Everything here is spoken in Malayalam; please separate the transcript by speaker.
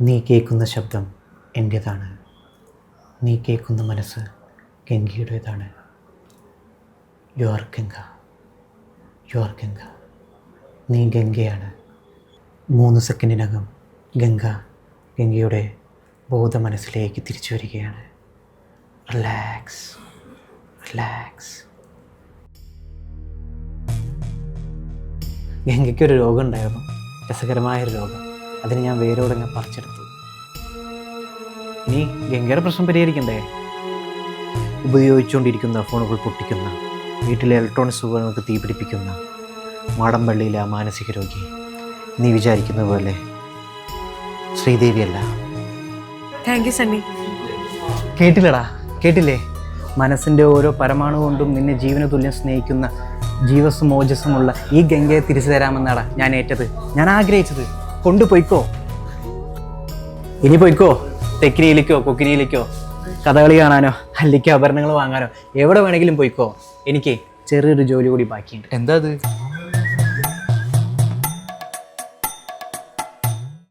Speaker 1: നീ കേൾക്കുന്ന ശബ്ദം എന്റേതാണ് നീ കേൾക്കുന്ന മനസ്സ് ഗംഗയുടേതാണ്. You are Ganga. You are Ganga. നീ ഗംഗയാണ്. മൂന്ന് സെക്കൻഡിനകം ഗംഗ ഗംഗയുടെ ബോധ മനസ്സിലേക്ക് തിരിച്ചു വരികയാണ്. റിലാക്സ്. റിലാക്സ്. ഗംഗയ്ക്കൊരു രോഗം ഉണ്ടായിരുന്നു. രസകരമായൊരു രോഗം. അതിന് ഞാൻ വേരോടെ ഞാൻ പറിച്ചെടുത്തു. ഇനി ഗംഗയുടെ പ്രശ്നം പരിഹരിക്കണ്ടേ? ഉപയോഗിച്ചുകൊണ്ടിരിക്കുന്ന ഫോണുകൾ പൊട്ടിക്കുന്ന വീട്ടിലെ ഇലക്ട്രോണിക്സ് ഉപകരണങ്ങൾക്ക് തീപിടിപ്പിക്കുന്ന മാടമ്പള്ളിയിലെ ആ മാനസിക രോഗി. നീ വിചാരിക്കുന്ന പോലെ ശ്രീദേവിയല്ല.
Speaker 2: താങ്ക് യു സണ്ണി
Speaker 1: കേട്ടില്ലടാ കേട്ടില്ലേ? മനസ്സിന്റെ ഓരോ പരമാണു കൊണ്ടും നിന്നെ ജീവന തുല്യം സ്നേഹിക്കുന്ന ജീവസും ഓജസ്സുമുള്ള ഈ ഗംഗയെ തിരിച്ചു തരാമെന്നാടാ ഞാൻ ഏറ്റത്. ഞാൻ ആഗ്രഹിച്ചത്. കൊണ്ടുപോയിക്കോ? ഇനി പോയിക്കോ തെക്കിനിയിലേക്കോ കൊക്കിനിയിലേക്കോ? കഥകളി കാണാനോ അല്ലെങ്കിൽ ആഭരണങ്ങൾ വാങ്ങാനോ എവിടെ വേണമെങ്കിലും പോയിക്കോ? എനിക്ക് ചെറിയൊരു ജോലി കൂടി ബാക്കിയുണ്ട്.
Speaker 3: എന്താ അത്?